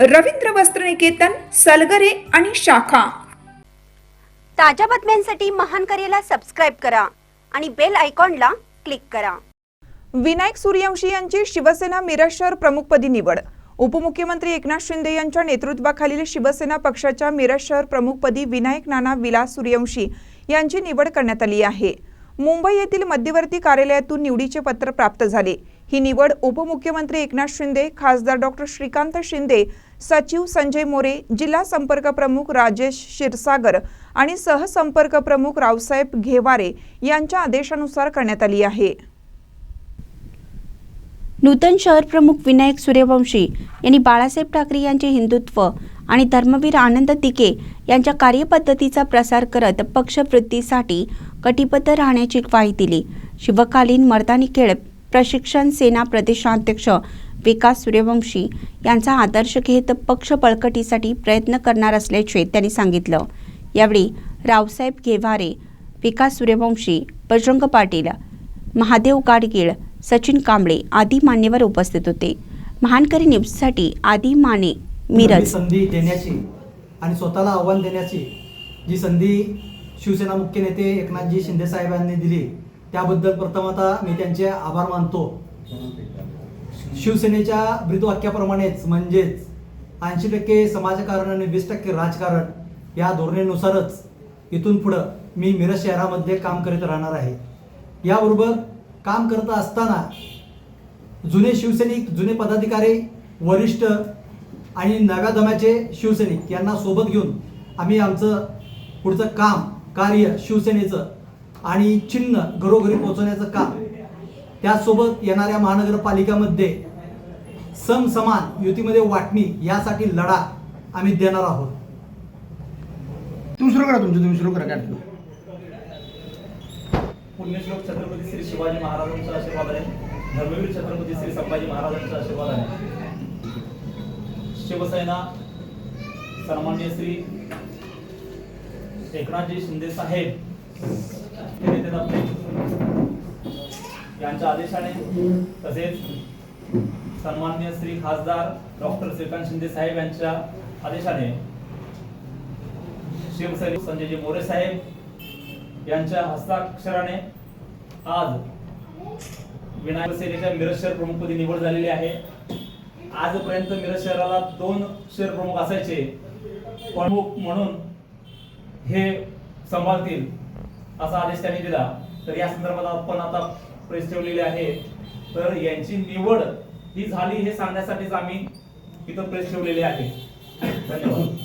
रवींद्र वस्त्रनिकेतन सलगरे आणि शाखा. ताज्या बातम्यांसाठी महान करेला सबस्क्राईब करा आणि बेल आयकॉनला क्लिक करा. विनायक सूर्यवंशी यांची शिवसेना मिरज शहर प्रमुखपदी निवड. उपमुख्यमंत्री एकनाथ शिंदे यांच्या नेतृत्वाखालील शिवसेना पक्षाच्या मिरज शहर प्रमुखपदी विनायक नाना विलास सूर्यवंशी यांची निवड करण्यात आली आहे. मुंबई येथील मध्यवर्ती कार्यालयातून निवडीचे पत्र प्राप्त झाले. ही निवड उपमुख्यमंत्री एकनाथ शिंदे खासदार डॉक्टर श्रीकांत शिंदे सचिव संजय मोरे जिल्हा संपर्क प्रमुख राजेश क्षीरसागर आणि सहसंपर्क प्रमुख रावसाहेब घेवारे यांच्या आदेशानुसार करण्यात आली आहे. नूतन शहर प्रमुख विनायक सूर्यवंशी यांनी बाळासाहेब ठाकरे यांचे हिंदुत्व आणि धर्मवीर आनंद तिके यांच्या कार्यपद्धतीचा प्रसार करत पक्षवृत्तीसाठी कटिबद्ध राहण्याची ग्वाही दिली. शिवकालीन मर्दानी खेळ प्रशिक्षण सेना प्रदेशाध्यक्ष विकास सूर्यवंशी यांचा आदर्श घेत पक्ष बळकटीसाठी प्रयत्न करणार असल्याचे त्यांनी सांगितलं. यावेळी रावसाहेब घेवारे विकास सूर्यवंशी बजरंग पाटील महादेव गाडगीळ सचिन कांबळे आदी मान्यवर उपस्थित होते. महानकरी न्यूजसाठी आदी माने मिरज. संधी देण्याची आणि स्वतःला आव्हान देण्याची जी संधी शिवसेना मुख्य नेते एकनाथजी शिंदे साहेबांनी दिली त्याबद्दल प्रथमतः मी त्यांचे आभार मानतो. शिवसेनेच्या ब्रीदवाक्याप्रमाणेच म्हणजेच ऐंशी टक्के समाजकारण आणि वीस टक्के राजकारण या धोरणेनुसारच इथून पुढं मी मिरज शहरामध्ये काम करीत राहणार आहे. याबरोबर काम करत असताना जुने शिवसैनिक जुने पदाधिकारी वरिष्ठ आणि नव्या दम्याचे शिवसैनिक यांना सोबत घेऊन आम्ही आमचं पुढचं काम कार्य शिवसेनेचं आणि चिन्ह घरोघरी पोहोचवण्याचं काम त्याचसोबत येणाऱ्या महानगरपालिकामध्ये समसमान युतीमध्ये वाटणी यासाठी लढा आम्ही देणार आहोत. तुम्ही सुरू करा तुमचं तुम्ही सुरू करा काय पुण्यश्लोक छत्रपती श्री शिवाजी महाराजांचा आशीर्वाद आहे. धर्मवीर छत्रपती श्री संभाजी महाराजांचा आशीर्वाद आहे. शिवसेना सन्मान्य श्री एकनाथजी शिंदे साहेब हे नेते आपले यांच्या आदेशाने तसेच सन्मान्य श्री खासदार डॉक्टर श्रीकांत शिंदे साहेब यांच्या आदेशाने शिवसैनिक संजयजी मोरे साहेब यांच्या हस्ताक्षराने आज विनायक सेनेच्या मिरज शहर प्रमुखपदी निवड झालेली आहे. आजपर्यंत मिरज शहराला दोन शहर प्रमुख असायचे. प्रमुख म्हणून हे सांभाळतील असा आदेश त्यांनी दिला. तर या संदर्भात आपण आता ठेवलेले आहेत. तर यांची निवड ही झाली हे सांगण्यासाठीच आम्ही इथं प्रेस ठेवलेली आहे. धन्यवाद.